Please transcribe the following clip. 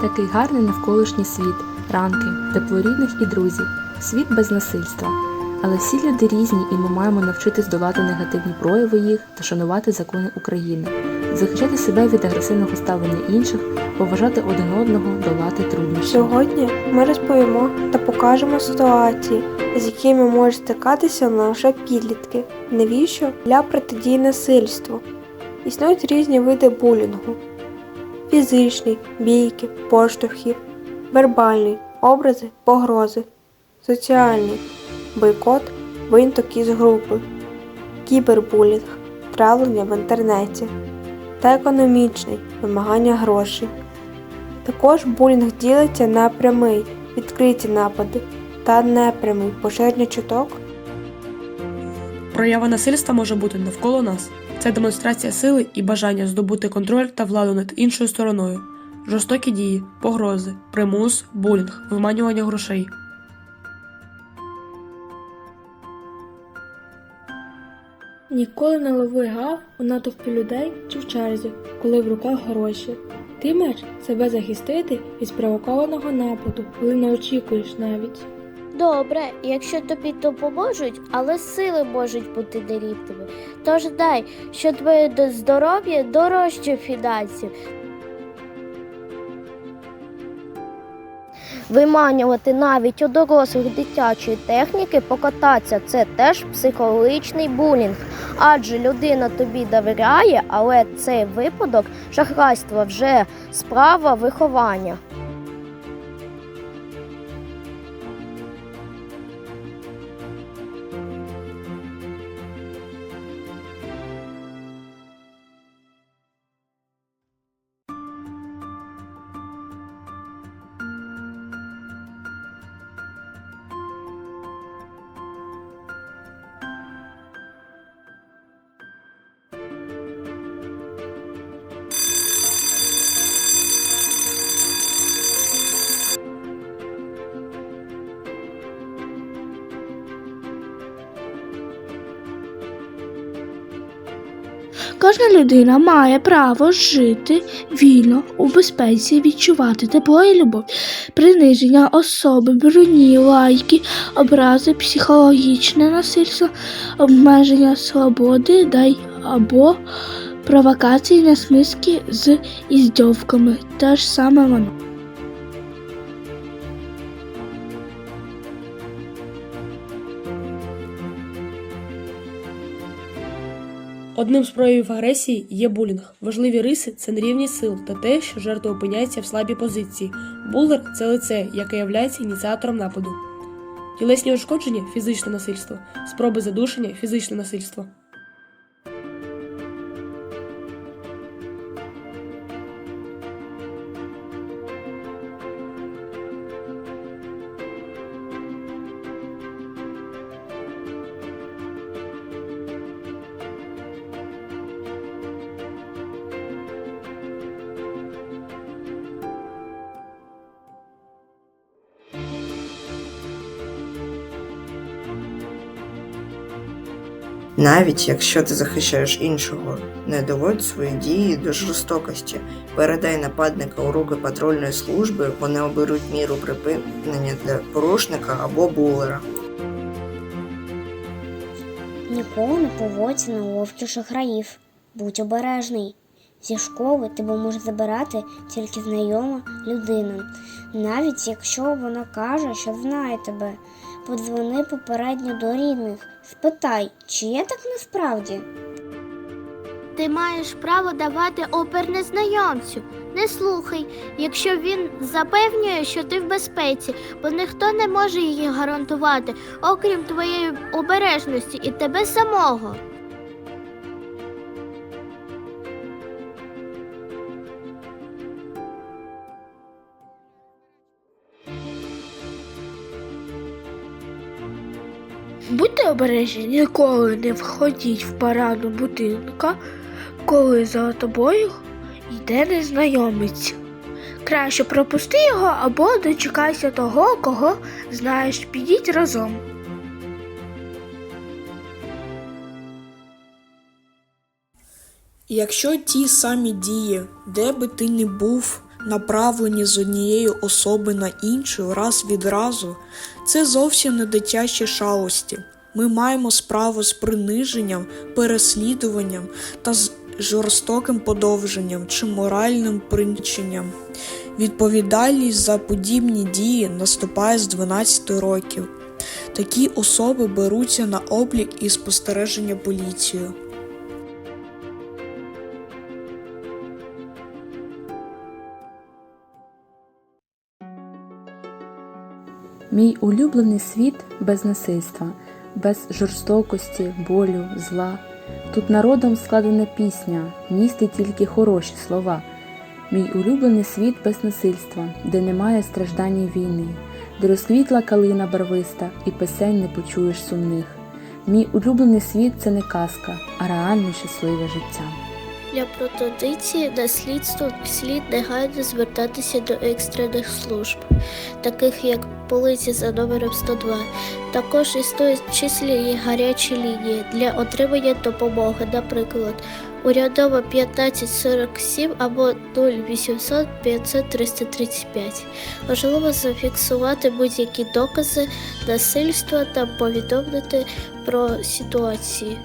Такий гарний навколишній світ, ранки, тепло рідних і друзів, світ без насильства. Але всі люди різні, і ми маємо навчитись долати негативні прояви їх та шанувати закони України, захищати себе від агресивного ставлення інших, поважати один одного, долати труднощі. Сьогодні ми розповімо та покажемо ситуації, з якими можуть стикатися лише підлітки. Навіщо для протидії насильству? Існують різні види булінгу: фізичний, бійки, поштовхи, вербальний, образи, погрози, соціальний, бойкот, винток із групи, кібербулінг, травлення в інтернеті та економічний вимагання грошей. Також булінг ділиться на прямий, відкриті напади та непрямий поширення чуток. Проява насильства може бути навколо нас. Це демонстрація сили і бажання здобути контроль та владу над іншою стороною, жорстокі дії, погрози, примус, булінг, виманювання грошей. Ніколи не лови гав у натовпі людей чи в черзі, коли в руках гроші. Ти маєш себе захистити від спровокованого нападу, коли не очікуєш навіть. Добре, якщо тобі допоможуть, але сили можуть бути нерівними. Тож дай, що твоє здоров'я дорожче фінансів. Виманювати навіть у дорослих дитячої техніки покататися це теж психологічний булінг. Адже людина тобі довіряє, але цей випадок шахрайства вже справа виховання. Кожна людина має право жити вільно у безпеці, відчувати тепло і любов, приниження особи, броні, лайки, образи, психологічне насильство, обмеження свободи, дай або провокації на смиски з іздьовками. Те ж саме воно. Одним з проявів агресії є булінг. Важливі риси це нерівність сил та те, що жертва опиняється в слабій позиції. Булер це лице, яке являється ініціатором нападу. Тілесні ушкодження фізичне насильство, спроби задушення фізичне насильство. Навіть якщо ти захищаєш іншого, не доводь свої дії до жорстокості. Передай нападника у руки патрульної служби, вони оберуть міру припинення для порушника або булера. Ніколи не поводься на ловлю шахраїв. Будь обережний. Зі школи тебе може забирати тільки знайома людина, навіть якщо вона каже, що знає тебе. Подзвони попередньо до рідних, спитай, чи є так насправді. Ти маєш право давати опір незнайомцю. Не слухай, якщо він запевнює, що ти в безпеці, бо ніхто не може її гарантувати, окрім твоєї обережності і тебе самого. Будьте обережні, ніколи не входіть в парадну будинка, коли за тобою йде незнайомець. Краще пропусти його або дочекайся того, кого знаєш, підіть разом. Якщо ті самі дії, де би ти не був, направлені з однієї особи на іншу раз від разу, це зовсім не дитячі шалості. Ми маємо справу з приниженням, переслідуванням та з жорстоким подовженням чи моральним приниченням. Відповідальність за подібні дії наступає з 12 років. Такі особи беруться на облік і спостереження поліцією. Мій улюблений світ без насильства, без жорстокості, болю, зла. Тут народом складена пісня, містить тільки хороші слова. Мій улюблений світ без насильства, де немає страждань і війни, де розквітла калина барвиста і пісень не почуєш сумних. Мій улюблений світ це не казка, а реальне щасливе життя. Для протрадиції на слідство слід негайно звертатися до екстрених служб, таких як поліція за номером 102. Також існують числі і гарячі лінії для отримання допомоги, наприклад, урядова 1547 або 0800 500 335. Важливо зафіксувати будь-які докази насильства та повідомити про ситуації.